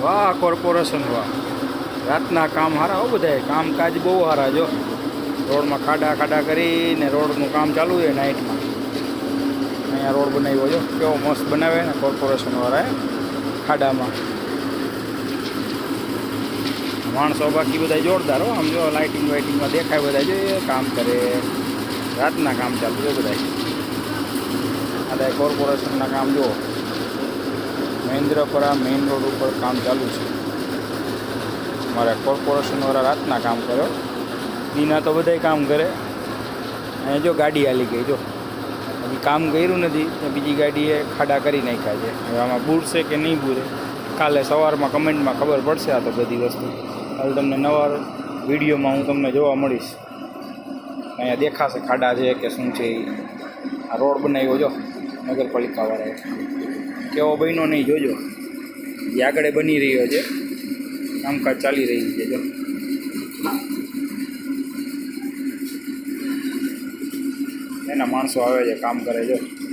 વાહ કોર્પોરેશન વાહ. રાતના કામ સારા હો બધા કામકાજ બહુ સારા જો. રોડમાં ખાડા ખાડા કરીને રોડનું કામ ચાલુ છે નાઇટમાં. અહીંયા રોડ બનાવ્યો જો. કેવો મસ્ત બનાવે ને કોર્પોરેશનવાળાએ ખાડામાં. માણસો બાકી બધા જોરદાર હો. આમ જો લાઇટિંગ વાઇટિંગમાં દેખાય બધા જોઈએ કામ કરે. રાતના કામ ચાલુ છે બધા આ કોર્પોરેશનના કામ જુઓ. મહેન્દ્રપરા મેઇન રોડ ઉપર કામ ચાલુ છે. મારે કોર્પોરેશનવાળા રાતના કામ કર્યો દીના તો બધાય કામ કરે. અહીંયા જો ગાડી હાલી ગઈ, જો. હજી કામ કર્યું નથી બીજી ગાડીએ ખાડા કરી નાખ્યા છે. હવે આમાં બૂરશે કે નહીં બૂરે કાલે સવારમાં કમેન્ટમાં ખબર પડશે આ તો બધી વસ્તુ. હાલ તમને નવા વિડીયોમાં હું તમને જોવા મળીશ. અહીંયા દેખાશે ખાડા છે કે શું છે આ રોડ બનાવ્યો, જો. નગરપાલિકાવાળાએ. કેવો બન્યો નહીં જોજો. એ આગળ બની રહ્યો છે, કામકાજ ચાલી રહ્યું છે. જો એના માણસો આવે છે, કામ કરે છે.